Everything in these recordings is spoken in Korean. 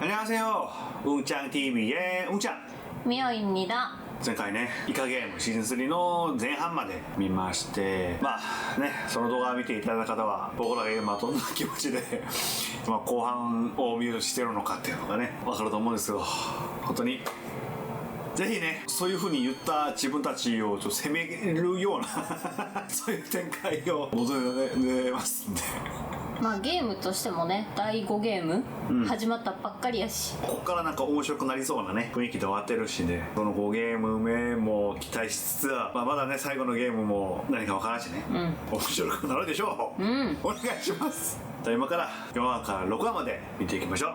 안녕하세요. 웅짱TV의 웅짱. みおいんにだ前回ね、イカゲームシーズン3の前半まで見まして、まあね、その動画を見ていただいた方は、僕らが今どんな気持ちで、まあ後半を見ようとしてるのかっていうのがね、わかると思うんですけど、本当に、ぜひね、そういう風に言った自分たちをちょっと責めるような、そういう展開を望んでますんで。 まあゲームとしてもね第5ゲーム、始まったばっかりやしここからなんか面白くなりそうなね雰囲気で終わってるしねこの5ゲーム目も期待しつつ、まあ、まだね最後のゲームも何かわからんしね、面白くなるでしょう、お願いしますじゃあ今から4話から6話まで見ていきましょう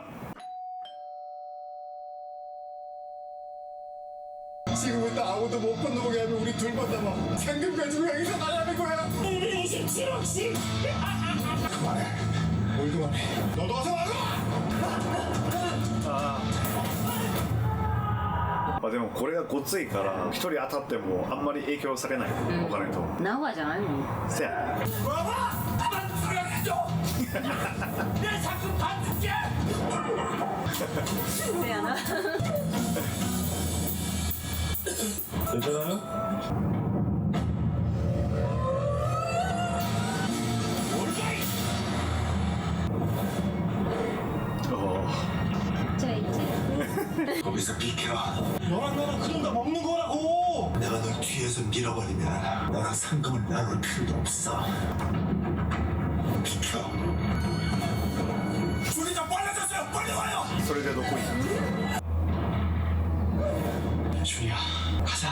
지금부터 아무도 못 건너오게 하면 우리 둘만 남아 상금 가지고 여기서 나가는 거야 27억씩 그만해 뭘 그만해 너도 와서 말고 まあでもこれがごついから一人当たってもあんまり影響されないわからないと思う何話じゃないのせやね 와봐! 나만 수령해줘! 내 상금 받을게! せやな 괜찮아요? 거기서 비켜. 너랑 나랑 그런 거 먹는 거라고. 내가 널 뒤에서 밀어버리면 너랑 상금을 나눌 필요도 없어. 비켜. 조리자 빨라졌어요. 빨리 와요. 소리를 놓고 있 준이야, 가자.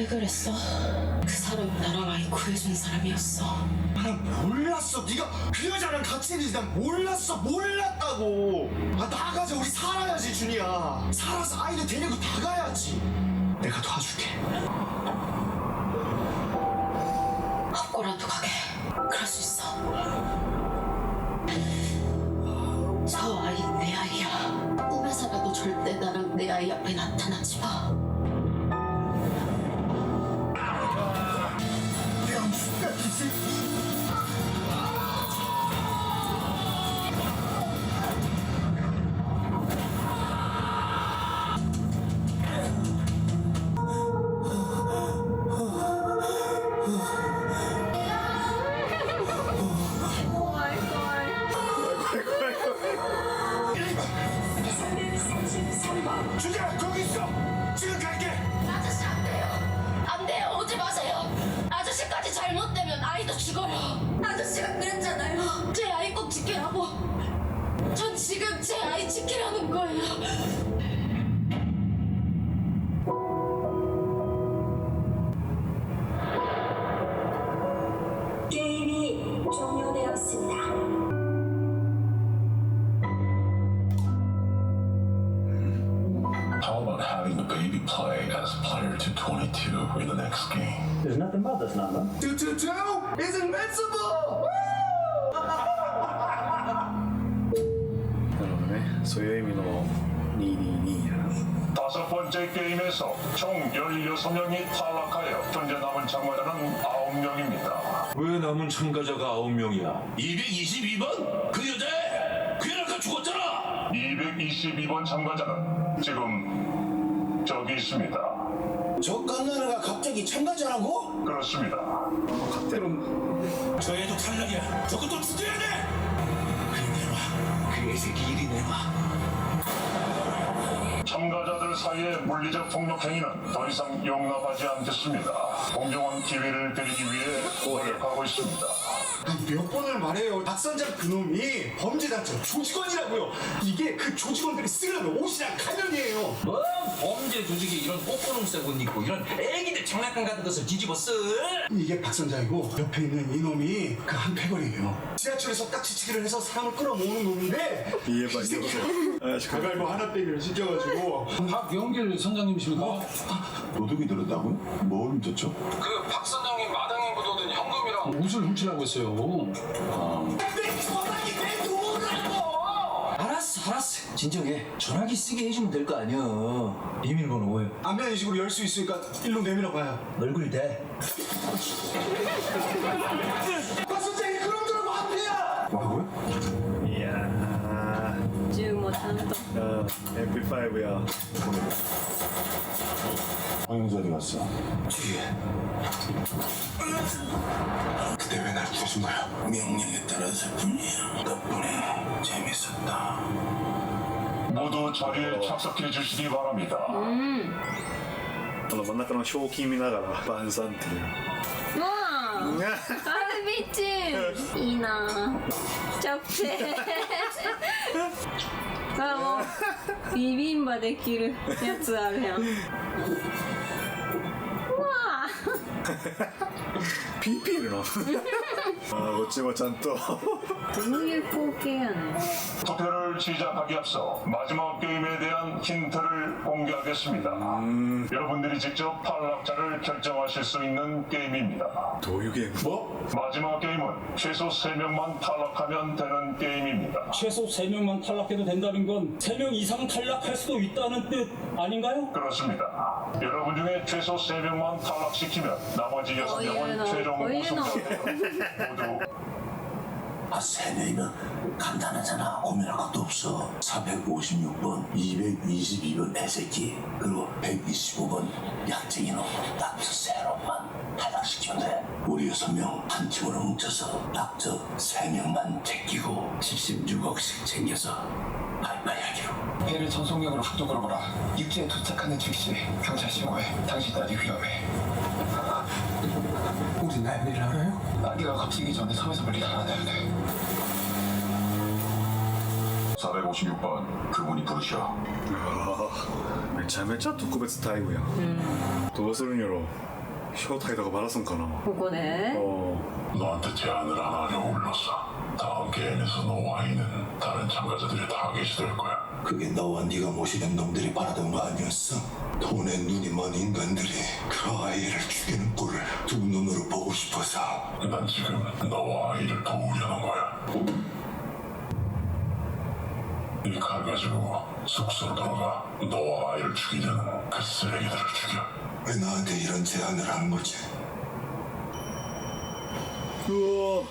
왜 그랬어? 그 사람이 나랑 아이 구해준 사람이었어. 난 몰랐어 네가 그 여자랑 같이 있는지 난 몰랐어 몰랐다고 아 나가자 우리 살아야지 준이야 살아서 아이들 데리고 나가야지 내가 도와줄게 학고라도 가게. 그럴 수 있어. 저 아이 내 아이야. 꿈에서라도 절대 나랑 내 아이 앞에 나타나지 마. Player 222 in the next game? There's nothing about this number. 투투투 is invincible 의미の222や 다섯 번째 게임에서 총 16명이 탈락하여 현재 남은 참가자는 9명입니다. 왜 남은 참가자가 9명이야? 222번? 그 여자애! 그 여자가 죽었잖아! 222번 참가자는 지금 저기 있습니다. 저 깐나라가 갑자기 참가자라고? 그렇습니다. 저 애도 탈락이야! 저것도 죽여야 돼! 그리 내놔 그 애새끼 이리 내놔 참가자들 사이의 물리적 폭력 행위는 더 이상 용납하지 않겠습니다. 공정한 기회를 드리기 위해 노력하고 있습니다. 몇 번을 말해요. 박선장 그놈이 범죄단체 조직원이라고요. 이게 그 조직원들이 쓰려는 옷이랑 가면이에요. 뭐 범죄 조직이 이런 꼬꼬놈색 옷 입고 이런 애기들 장난감 같은 것을 뒤집어 쓸? 이게 박선장이고 옆에 있는 이놈이 그 한 패거리예요. 지하철에서 딱지치기를 해서 사람을 끌어모으는 놈인데 이해봐 이 이해봐 가갈보 하나 빼기를 시켜가지고 박영길 선장님이십니까? 도둑이 들었다고요? 뭘 훔쳤죠? 그 박 선장님 마당에 묻어둔 현금이랑 옷을 훔치라고 했어요. 내 전화기 내 누구라고 알았어 알았어 진정해 전화기 쓰게 해주면 될 거 아니야 비밀번호 뭐예요? 안면 인식으로 열 수 있으니까 일로 내밀어 봐요 얼굴 대 MP5야 황영수 어디 갔어? 뒤에 그때 왜 날 부순 거야? 명령에 따라서 뿐이야. 덕분에 재밌었다. 모두 자리에 착석해 주시기 바랍니다. この真ん中の表記見ながら晩餐っていうわあカルビッチいいなチャプチェ あもうビビンバできるやつあるやん。うわあ PPL の あーこっちもちゃんとどういう光景やねん 투표를 시작하기 앞서 마지막 게임에 대한 힌트를 공개하겠습니다. 여러분들이 직접 탈락자를 결정하실 수 있는 게임입니다. どういうゲーム 뭐? 마지막 게임은 최소 3명만 탈락하면 되는 게임입니다. 최소 3명만 탈락해도 된다는 건 3명 이상 탈락할 수도 있다는 뜻 아닌가요? 그렇습니다. 여러분 중에 최소 3명만 탈락시키면 나머지 6명은 최종 어이구. 우승자예요. 모두 아, 세 명이면 간단하잖아. 고민할 것도 없어. 456번, 222번 애새끼, 그리고 125번 약쟁이 놈. 딱저세 놈만 탈락시키면 돼. 우리 여섯 명 한 팀으로 뭉쳐서 딱저세 명만 제끼고 76억씩 챙겨서 하기로. 배를 전속력으로 북도 걸어보라. 육지에 도착하는 즉시 경찰 신고해. 당신 딸이 위험해. 웬일 알아요? 아기가 갇히기 전에 섬에서 멀리 나가야 돼. 456번 그분이 부르셔. 매차매차 두꺼베스 타이고요. 도서스르니로 쇼 타이다가 말았선 거나. 그거네. 어, 너한테 제안을 하나 올렸어 다음 게임에서 너와 아이는 다른 참가자들이 다 계시될 거야. 그게 너와 네가 모시던 놈들이 바라던 거 아니었어? 돈에 눈이 먼 인간들이 그 아이를 죽이는 두 눈으로 보고 싶어서 난 지금 너와 아이를 도우려는 거야. 이 칼 가지고 숙소로 돌아가 너와 아이를 죽이려는 그 쓰레기들을 죽여. 왜 나한테 이런 제안을 한 거지? 우와.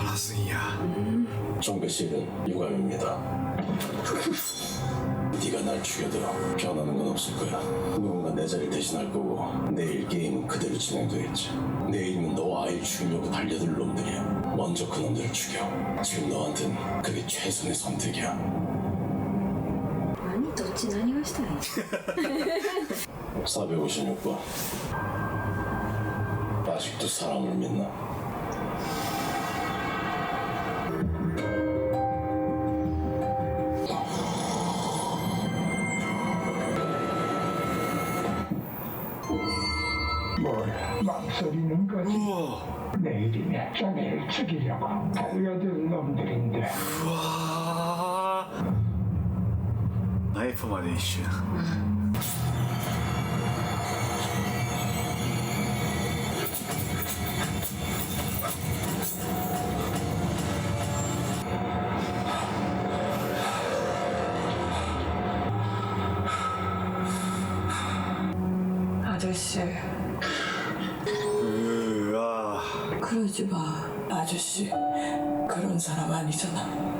알았으니야. 정배 씨는 유감입니다. 네가 날 죽여도 변하는 건 없을 거야. 누군가 내 자리를 대신할 거고 내일 게임은 그대로 진행되겠지. 내일이면 너와 아이를 죽이려고 달려들 놈들이야. 먼저 그 놈들을 죽여. 지금 너한텐 그게 최선의 선택이야. 何どっち何がしたい 456번. 아직도 사람을 믿나? 뭘 망설이는 거지 내일이면 자네를 죽이려고 달려든 놈들인데. 와. 나이프 마네이션 그러지 마. 아저씨, 그런 사람 아니잖아.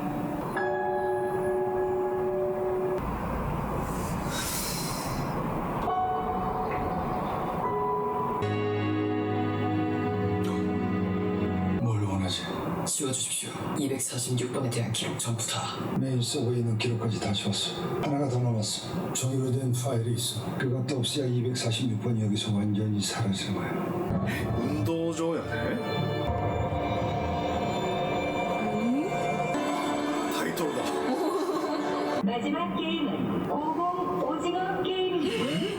지워주십시오. 246번에 대한 기록 전부 다. 메일 서버에 있는 기록까지 다 지웠어. 하나가 더 남았어. 종료된 파일이 있어. 그것도 없어야 246번이 여기서 완전히 사라진 거야. 운도 줘야 돼? 마지막 게임은 50 오징어 게임입니다.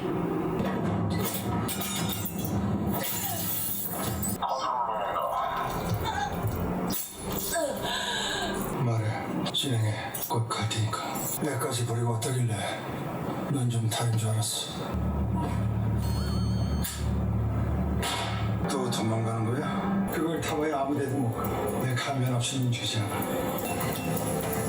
말해. 진행해. 곧 갈 테니까. 내까지 버리고 어떠길래? 넌 좀 다른 줄 알았어. 또 도망가는 거야? 그걸 타봐야 아무 데도 못가내 가면 없이는 주지 않아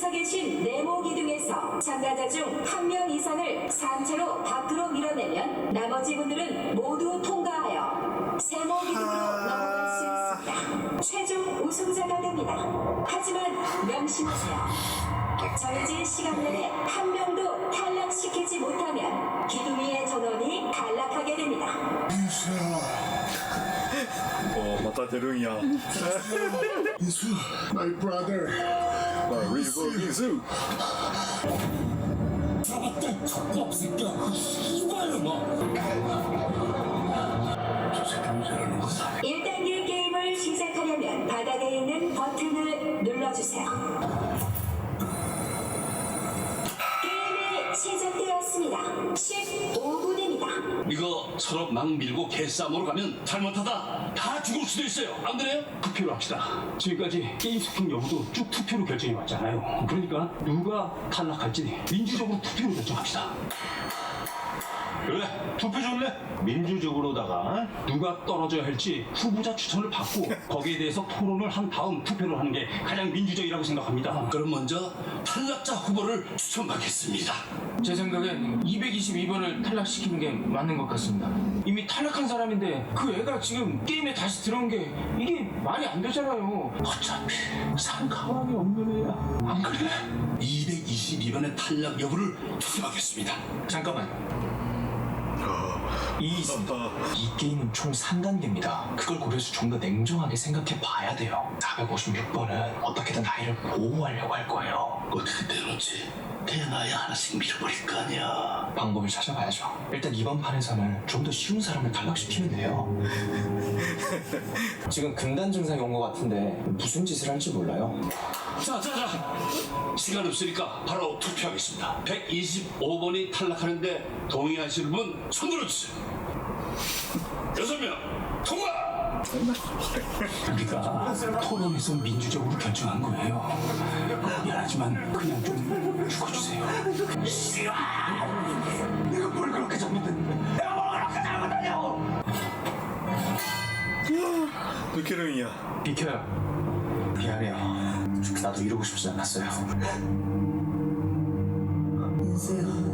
서 계신 네모 기둥에서 참가자 중 한 명 이상을 상체로 밖으로 밀어내면 나머지 분들은 모두 통과하여 세모 기둥으로 넘어갈 수 있습니다. 최종 우승자가 됩니다. 하지만 명심하세요. 정해진 시간 내에 한 명도 탈락시키지 못하면 기둥 위의 전원이 탈락하게 됩니다. 어, 맞다 대릉이야. 인수, my brother. 아, 리버 민수. 잡았다 척겁 새끼야 이발놈아 저 새끼는 저러는 거다 1단계 게임을 시작하려면 바닥에 있는 버튼을 눌러주세요. 게임이 시작되었습니다. 15분입니다. 이거 서로 막 밀고 개싸움으로 가면 잘못하다 다 죽을 수도 있어요. 안 그래요? 투표로 합시다. 지금까지 게임 스킨 여부도 쭉 투표로 결정해 왔잖아요. 그러니까 누가 탈락할지 민주적으로 투표로 결정합시다. 그래, 투표 좋네. 민주적으로다가 누가 떨어져야 할지 후보자 추천을 받고 거기에 대해서 토론을 한 다음 투표를 하는 게 가장 민주적이라고 생각합니다. 그럼 먼저 탈락자 후보를 추천받겠습니다. 제 생각엔 222번을 탈락시키는 게 맞는 것 같습니다. 이미 탈락한 사람인데 그 애가 지금 게임에 다시 들어온 게 이게 말이 안 되잖아요. 어차피 산 가망이 없는 애야. 안 그래? 222번의 탈락 여부를 투표하겠습니다. 잠깐만. 이 있습니다. 이 게임은 총 3단계입니다. 그걸 고려해서 좀 더 냉정하게 생각해 봐야 돼요. 456번은 어떻게든 아이를 보호하려고 할 거예요. 어떻게? 그냥 아예 하나씩 밀어버릴 거 아니야. 방법을 찾아봐야죠. 일단 이번 판에서는 좀 더 쉬운 사람을 탈락시키면 돼요. 지금 금단 증상이 온 것 같은데 무슨 짓을 할지 몰라요. 자, 자, 자. 시간 없으니까 바로 투표하겠습니다. 125번이 탈락하는데 동의하시는 분 손들어주세요. 여섯 명 통과! 우리가 토론에서 민주적으로 결정한 거예요. 미안하지만 그냥 좀 죽어주세요. 싫어! 내가 뭘 그렇게 잘못했는데? 내가 뭘 그렇게 잘못했냐고! 누케릉이야. 비켜요. 미안해요. 나도 이러고 싶지 않았어요. 인수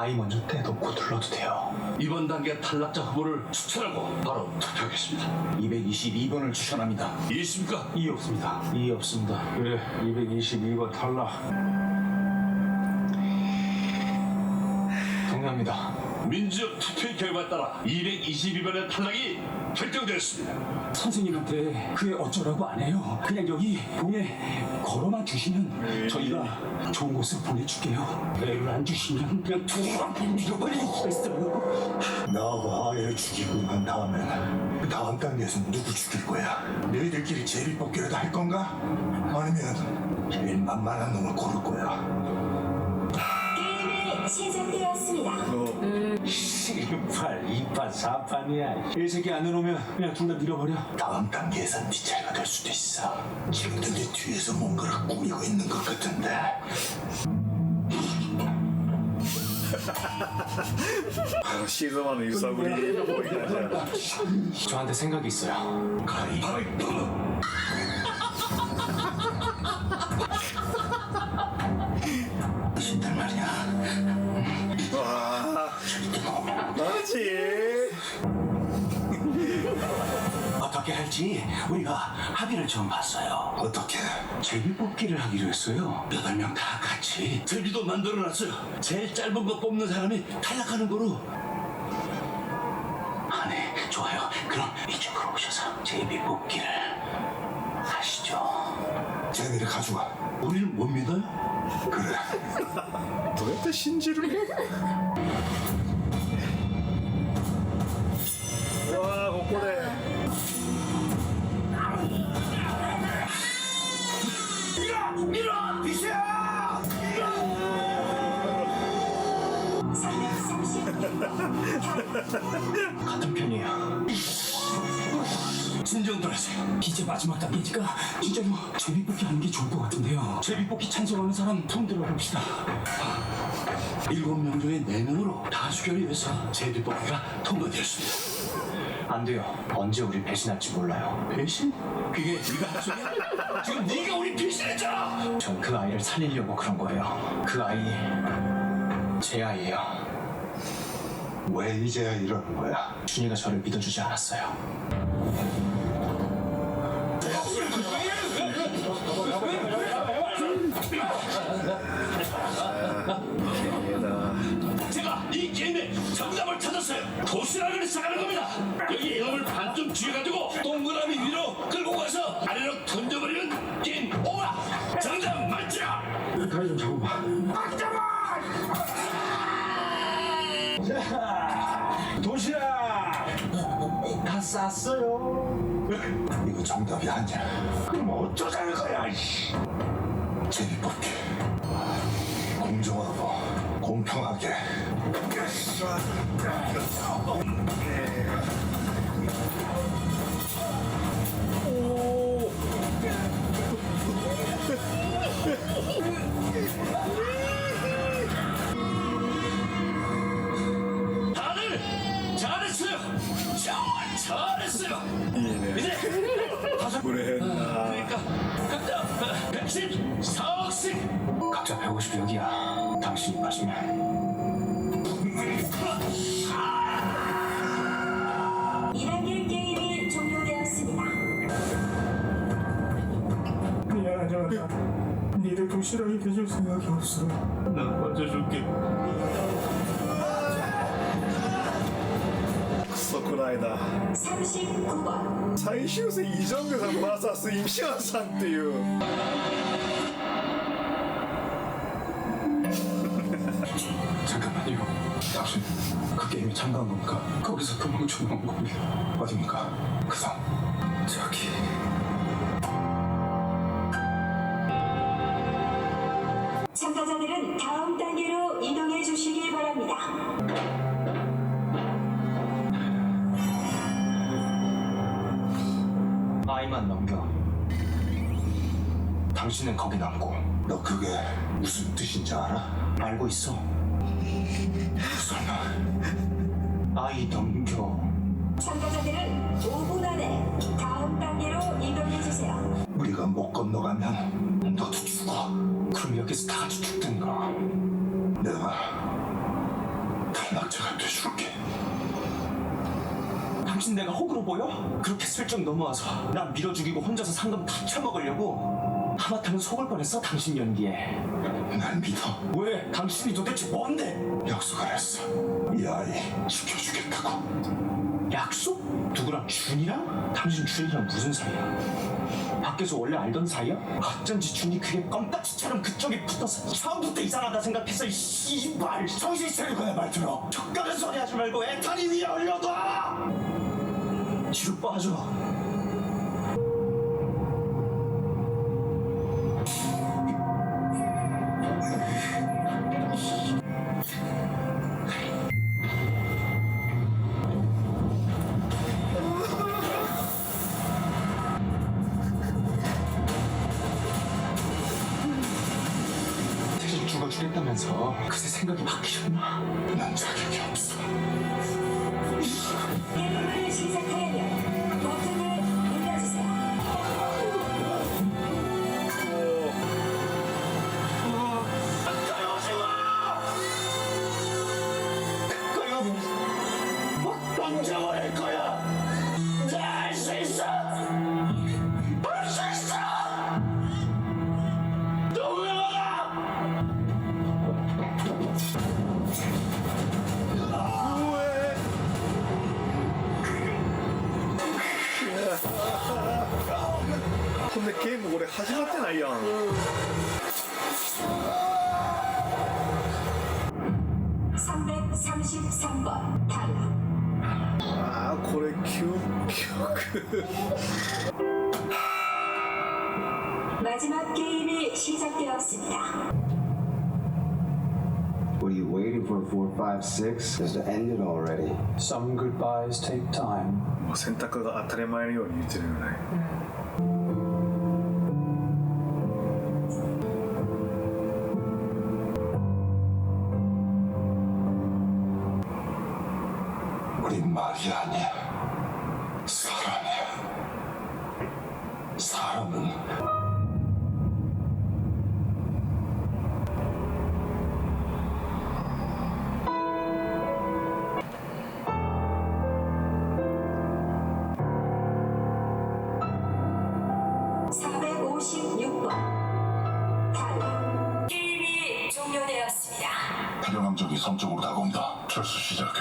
아이 먼저 떼놓고 눌러도 돼요. 이번 단계 탈락자 후보를 추천하고 바로 투표하겠습니다. 222번을 추천합니다. 이 있습니까? 이 없습니다. 이 없습니다. 그래, 222번 탈락. 동의합니다. 민주적 투표의 결과에 따라 222번의 탈락이 결정되었습니다. 선생님한테 그애 어쩌라고 안 해요. 그냥 여기 봉에 걸어만 주시면 저희가 좋은 곳으로 보내줄게요. 애를 안 주시면 그냥 두루한테 밀어버릴 수가 있어요. 나하고 아이를 죽이고 난 다음엔 그 다음 단계에서 누구 죽일 거야? 너희들끼리 제비 뽑기라도 할 건가? 아니면 제일 만만한 놈을 고를 거야? 시작되었습니다. 1판, 2판, 4판이야. 이 새끼 안 내놓으면 그냥 둘 다 밀어버려. 다음 단계에선 네 차례가 될 수도 있어. 지금도 내 뒤에서 뭔가를 꾸미고 있는 것 같은데. 아, 시즌1의 일사불이 보이긴 하잖아. 저한테 생각이 있어요. 가위바위보. 신들 말이야. 와. 맞지? 어떻게 할지 우리가 합의를 좀 봤어요. 어떻게? 제비 뽑기를 하기로 했어요. 여덟 명 다 같이 제비도 만들어놨어요. 제일 짧은 거 뽑는 사람이 탈락하는 거로. 아, 네. 좋아요. 그럼 이쪽으로 오셔서 제비 뽑기를 하시죠. 제비를 가져와. 우리를 못 믿어요? 그래. 도대체 신지를? 이제 마지막 단계니까 진짜로 제비뽑기 하는 게 좋을 것 같은데요. 제비뽑기 찬성하는 사람 손 들어봅시다. 일곱 명 중에 네 명으로 다수결이 돼서 제비뽑기가 통과되었습니다. 안 돼요. 언제 우리 배신할지 몰라요. 배신? 그게 네가 할 소리야? 지금 네가 우리 배신했잖아. 전 그 아이를 살리려고 그런 거예요. 그 아이 제 아이예요. 왜 이제야 이러는 거야? 준이가 저를 믿어주지 않았어요. 도시락을 시작하는 겁니다. 여기 이놈을 반쯤 쥐어가지고 동그라미 위로 끌고 가서 아래로 던져버리는 게임 오라. 정답 맞죠? 다리 좀 잡아봐. 도시락! 다 쌌어요. 이거 정답이 아니야. 그럼 어쩌자는 거야, 이씨. 제비 뽑기. 공정하고 공평하게. 150역이야. 당신이 맞으면 2단계 게임이 종료되었습니다. 미안하지만 니들 도시락이 돼줄 생각이 없어. 난 맞아줄게. クソくらいだ 39번 最終戦イ・ジョングさん VS イ・シアンさんっていう 그 참가한 겁니까? 거기서 도망쳐 나온 겁니다. 어딥니까? 그 성. 저기. 참가자들은 다음 단계로 이동해 주시기 바랍니다. 아이만 넘겨. 당신은 거기 남고 너 그게 무슨 뜻인지 알아? 알고 있어. 설마 아이 넘겨. 참가자들은 5분 안에 다음 단계로 이동해 주세요. 우리가 못 건너가면 너도 죽어. 그럼 여기서 다 같이 죽든가. 내가 탈락자가 돼줄게. 당신 내가 호구로 보여? 그렇게 슬쩍 넘어와서 나 밀어 죽이고 혼자서 상금 다 처먹으려고? 하마터면 속을 뻔했어 당신 연기에. 날 믿어. 왜? 당신이 도대체 뭔데? 약속을 했어. 이 아이 지켜주겠다고. 약속? 누구랑 준이랑? 당신 준이랑 무슨 사이야? 밖에서 원래 알던 사이야? 어쩐지 준이 그게 껌딱지처럼 그쪽에 붙어서 처음부터 이상하다 생각했어 이 씨발 정신 차리고 그냥 말 들어 족가는 소리 하지 말고 애탄이 위에 올려둬 뒤로 빠져 생각이 바뀌셨나? 난자 What are you waiting for four, five, six is to end it already. Some goodbyes take time. もう選択が当たり前のように言ってるよね 탈영 함정이 섬 쪽으로 다가온다. 철수 시작해.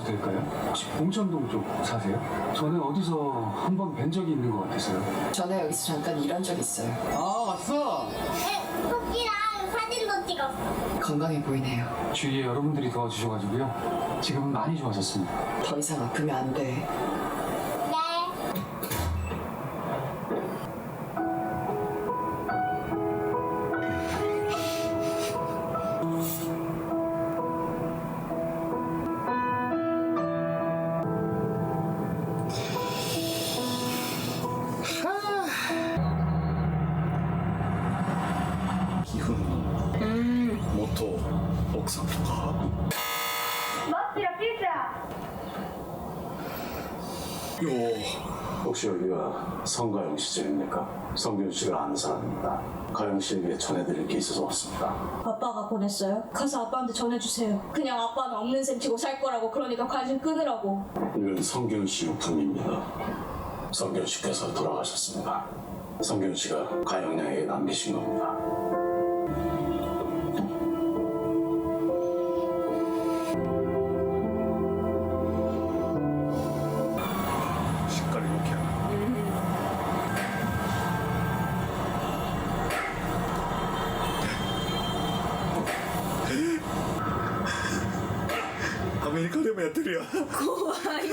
여쭤봐도 될까요? 혹시 봉천동 쪽 사세요? 전에 어디서 한 번 뵌 적이 있는 것 같아서요. 전에 여기서 잠깐 일한 적 있어요. 아 왔어. 토끼랑 사진도 찍었어. 건강해 보이네요. 주위에 여러분들이 도와주셔가지고요. 지금은 많이 좋아졌습니다. 더 이상 아프면 안 돼. 피자. 혹시 여기가 성가영 씨 집입니까? 성균 씨를 아는 사람입니다. 가영 씨에게 전해드릴 게 있어서 왔습니다. 아빠가 보냈어요. 가서 아빠한테 전해주세요. 그냥 아빠는 없는 셈 치고 살 거라고 그러니까 관심 끊으라고. 이건 성균 씨 유품입니다. 성균 씨께서 돌아가셨습니다. 성균 씨가 가영 양에게 남기신 겁니다. メリカでもやってるよ。怖い怖い。